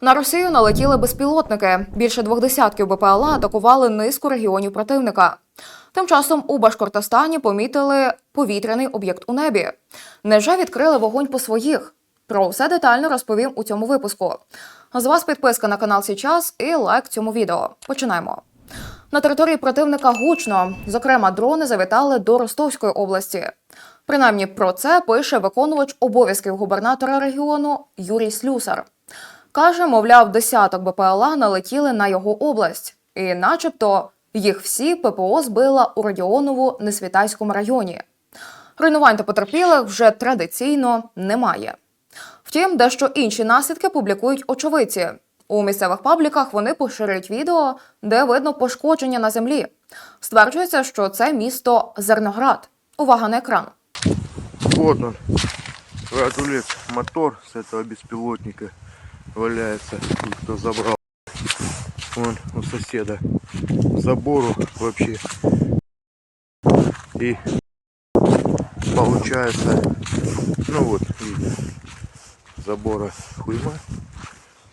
На Росію налетіли безпілотники. Більше двох десятків БПЛА атакували низку регіонів противника. Тим часом у Башкортостані помітили повітряний об'єкт у небі. Невже відкрили вогонь по своїх? Про все детально розповім у цьому випуску. З вас підписка на канал Січас і лайк цьому відео. Починаємо. На території противника гучно. Зокрема, дрони завітали до Ростовської області. Принаймні про це пише виконувач обов'язків губернатора регіону Юрій Слюсар. Каже, мовляв, десяток БПЛА налетіли на його область, і, начебто, їх всі ППО збила у Радіонову Несвітайському районі. Руйнувань та потерпілих вже традиційно немає. Втім, дещо інші наслідки публікують очевидці. У місцевих пабліках вони поширюють відео, де видно пошкодження на землі. Стверджується, що це місто Зерноград. Увага на екран. Вот он, Радулет, мотор с этого беспилотника валяется. Кто забрал. Вон у соседа. Забору вообще. И получается, ну вот, видно, забора хуйма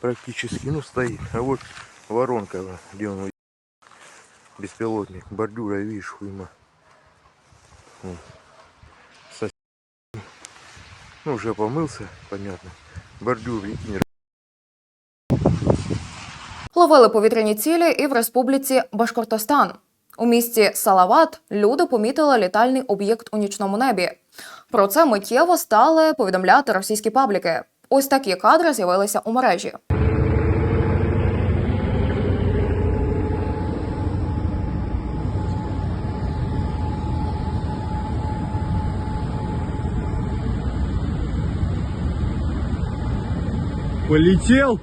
практически, ну стоит. А вот воронка, где он беспилотник. Бордюра, видишь, хуйма. Ну, уже помылся, понятно. Бордюр не Ловили повітряні цілі і в республіці Башкортостан. У місті Салават люди помітили літальний об'єкт у нічному небі. Про це миттєво стали повідомляти російські пабліки. Ось такі кадри з'явилися у мережі. Полетел?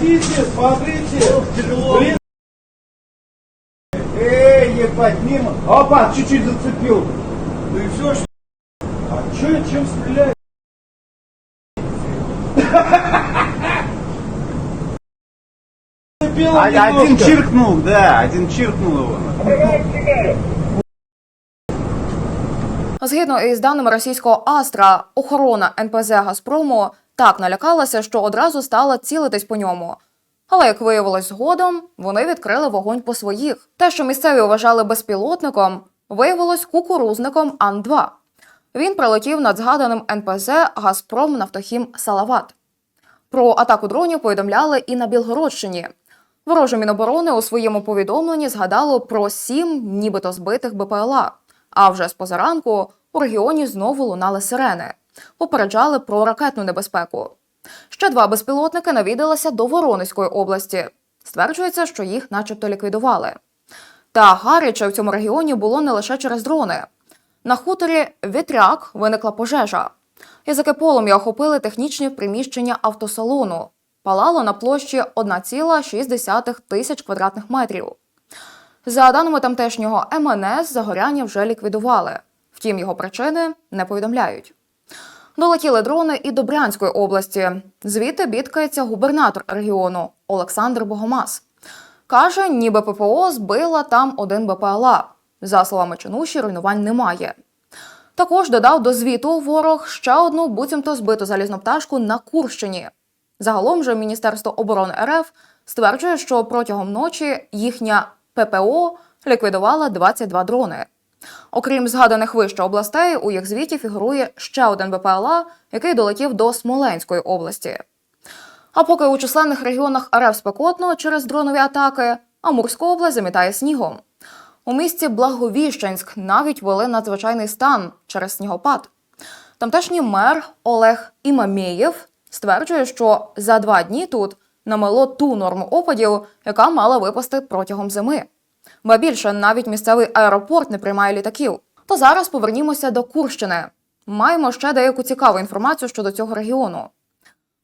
Висит. Смотрите, смотрите. Эй, ебать, мимо. Опа, чуть-чуть зацепил. Ну и все, что... А чё, чем стреляет? А- Один чиркнул, да, один чиркнул его. Згідно із даними російського Астра, охорона НПЗ Газпрому так налякалася, що одразу стала цілитись по ньому. Але як виявилось згодом, вони відкрили вогонь по своїх. Те, що місцеві вважали безпілотником, виявилось кукурузником Ан-2. Він прилетів над згаданим НПЗ Газпром Нафтохім Салават. Про атаку дронів повідомляли і на Білгородщині. Вороже Міноборони у своєму повідомленні згадало про сім нібито збитих БПЛА. А вже з позаранку у регіоні знову лунали сирени. Попереджали про ракетну небезпеку. Ще два безпілотники навідалися до Воронезької області. Стверджується, що їх начебто ліквідували. Та гаряче в цьому регіоні було не лише через дрони. На хуторі Вітряк виникла пожежа. Язики полум'я охопили технічні приміщення автосалону. Палало на площі 1,6 тисяч квадратних метрів. За даними тамтешнього МНС, загоряння вже ліквідували. Втім, його причини не повідомляють. Долетіли дрони і до Брянської області. Звідти бідкається губернатор регіону Олександр Богомаз. Каже, ніби ППО збила там один БПЛА. За словами Чинуші, руйнувань немає. Також додав до звіту ворог ще одну буцімто збиту залізну пташку на Курщині. Загалом же Міністерство оборони РФ стверджує, що протягом ночі їхня ППО ліквідувала 22 дрони. Окрім згаданих вище областей, у їх звіті фігурує ще один БПЛА, який долетів до Смоленської області. А поки у численних регіонах РФ спекотно через дронові атаки, Амурська область замітає снігом. У місті Благовіщенськ навіть ввели надзвичайний стан через снігопад. Тамтешній мер Олег Імамєєв стверджує, що за два дні тут намело ту норму опадів, яка мала випасти протягом зими. Ба більше навіть місцевий аеропорт не приймає літаків. То зараз повернімося до Курщини. Маємо ще деяку цікаву інформацію щодо цього регіону.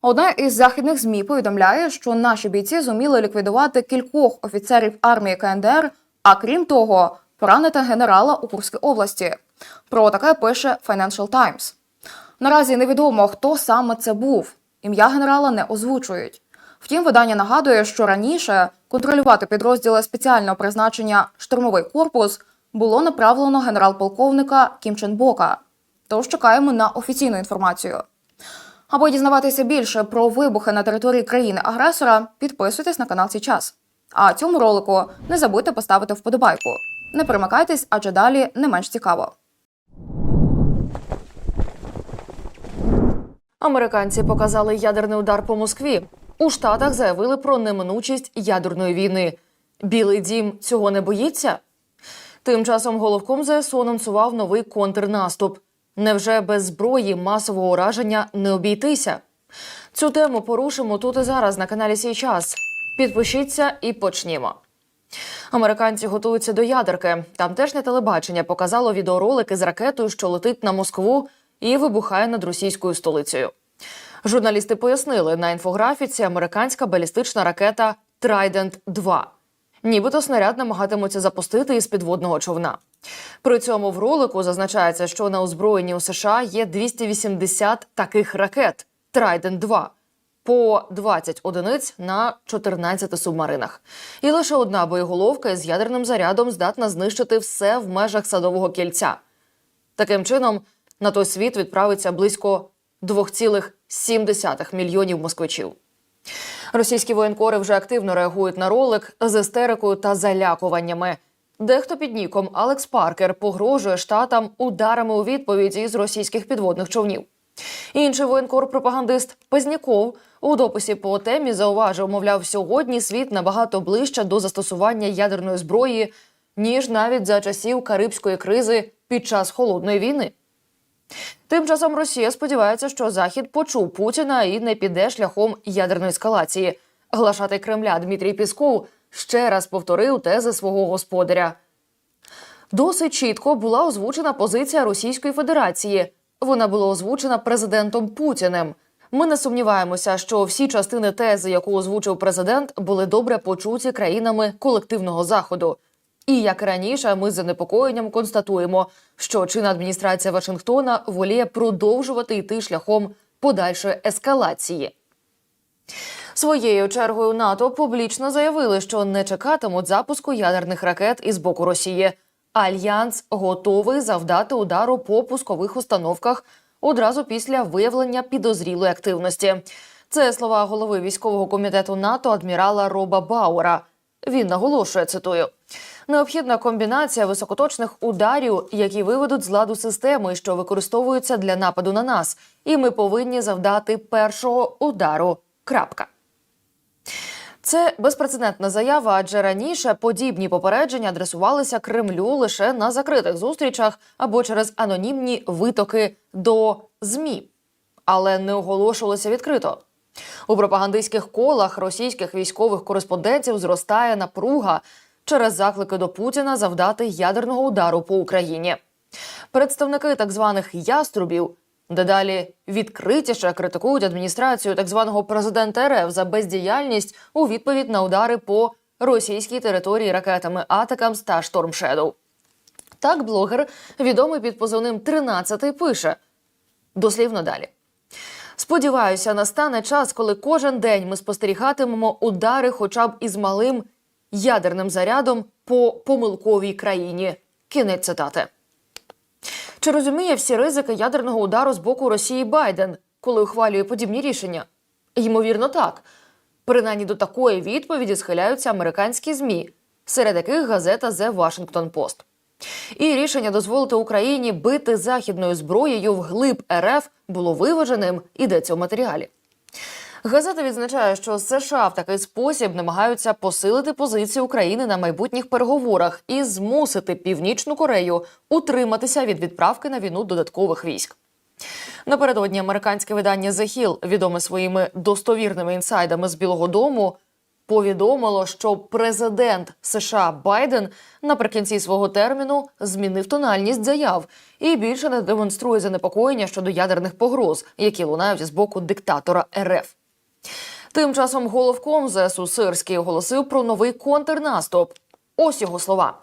Одне із західних ЗМІ повідомляє, що наші бійці зуміли ліквідувати кількох офіцерів армії КНДР, а крім того, поранити генерала у Курській області. Про таке пише Financial Times. Наразі невідомо, хто саме це був. Ім'я генерала не озвучують. Втім, видання нагадує, що раніше контролювати підрозділи спеціального призначення штурмовий корпус було направлено генерал-полковника Кім Чен Бока. Тож чекаємо на офіційну інформацію. Аби дізнаватися більше про вибухи на території країни-агресора, підписуйтесь на канал Січас. А цьому ролику не забудьте поставити вподобайку. Не перемикайтесь, адже далі не менш цікаво. Американці показали ядерний удар по Москві. У Штатах заявили про неминучість ядерної війни. Білий дім цього не боїться. Тим часом головком ЗСУ анонсував новий контрнаступ. Невже без зброї масового ураження не обійтися? Цю тему порушимо тут і зараз на каналі Сій час. Підпишіться і почнімо. Американці готуються до ядерки. Тамтешнє телебачення показало відеоролики з ракетою, що летить на Москву і вибухає над російською столицею. Журналісти пояснили, на інфографіці американська балістична ракета Trident 2 Нібито снаряд намагатимуться запустити із підводного човна. При цьому в ролику зазначається, що на озброєнні у США є 280 таких ракет Trident 2 по 20 одиниць на 14 субмаринах. І лише одна боєголовка із ядерним зарядом здатна знищити все в межах садового кільця. Таким чином, на той світ відправиться близько 2,7 мільйонів москвичів. Російські воєнкори вже активно реагують на ролик з істерикою та залякуваннями. Дехто під ніком Алекс Паркер погрожує штатам ударами у відповідь із російських підводних човнів. Інший воєнкор-пропагандист Пазняков у дописі по темі зауважив, мовляв, сьогодні світ набагато ближче до застосування ядерної зброї, ніж навіть за часів Карибської кризи під час холодної війни. Тим часом Росія сподівається, що Захід почув Путіна і не піде шляхом ядерної ескалації. Глашатий Кремля Дмитрій Пісков ще раз повторив тези свого господаря. Досить чітко була озвучена позиція Російської Федерації. Вона була озвучена президентом Путіним. Ми не сумніваємося, що всі частини тези, яку озвучив президент, були добре почуті країнами колективного заходу. І як раніше, ми з занепокоєнням констатуємо, що чинна адміністрація Вашингтона воліє продовжувати йти шляхом подальшої ескалації. Своєю чергою НАТО публічно заявили, що не чекатимуть запуску ядерних ракет із боку Росії. Альянс готовий завдати удару по пускових установках одразу після виявлення підозрілої активності. Це слова голови військового комітету НАТО адмірала Роба Бауера. Він наголошує цитую. Необхідна комбінація високоточних ударів, які виведуть з ладу системи, що використовуються для нападу на нас, і ми повинні завдати першого удару. Крапка. Це безпрецедентна заява, адже раніше подібні попередження адресувалися Кремлю лише на закритих зустрічах або через анонімні витоки до ЗМІ, але не оголошувалося відкрито. У пропагандистських колах російських військових кореспондентів зростає напруга через заклики до Путіна завдати ядерного удару по Україні. Представники так званих яструбів дедалі відкритіше критикують адміністрацію так званого президента РФ за бездіяльність у відповідь на удари по російській території ракетами Атакамс та Штормшедоу. Так, блогер, відомий під позивним «13», пише дослівно далі. Сподіваюся, настане час, коли кожен день ми спостерігатимемо удари, хоча б із малим ядерним зарядом по помилковій країні. Кінець цитати. Чи розуміє всі ризики ядерного удару з боку Росії Байден, коли ухвалює подібні рішення? Ймовірно, так. Принаймні до такої відповіді схиляються американські змі, серед яких газета The Washington Post. І рішення дозволити Україні бити західною зброєю вглиб РФ було виваженим, ідеться у матеріалі. Газета відзначає, що США в такий спосіб намагаються посилити позицію України на майбутніх переговорах і змусити Північну Корею утриматися від відправки на війну додаткових військ. Напередодні американське видання The Hill, відоме своїми достовірними інсайдами з Білого Дому, повідомило, що президент США Байден наприкінці свого терміну змінив тональність заяв і більше не демонструє занепокоєння щодо ядерних погроз, які лунають з боку диктатора РФ. Тим часом головком ЗСУ Сирський оголосив про новий контрнаступ. Ось його слова.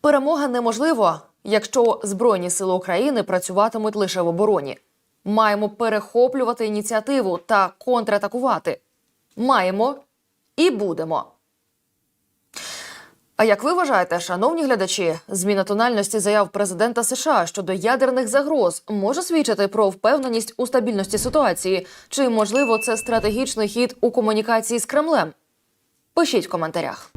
Перемога неможлива, якщо Збройні сили України працюватимуть лише в обороні. Маємо перехоплювати ініціативу та контратакувати. Маємо і будемо. А як ви вважаєте, шановні глядачі, зміна тональності заяв президента США щодо ядерних загроз може свідчити про впевненість у стабільності ситуації? Чи можливо це стратегічний хід у комунікації з Кремлем? Пишіть в коментарях.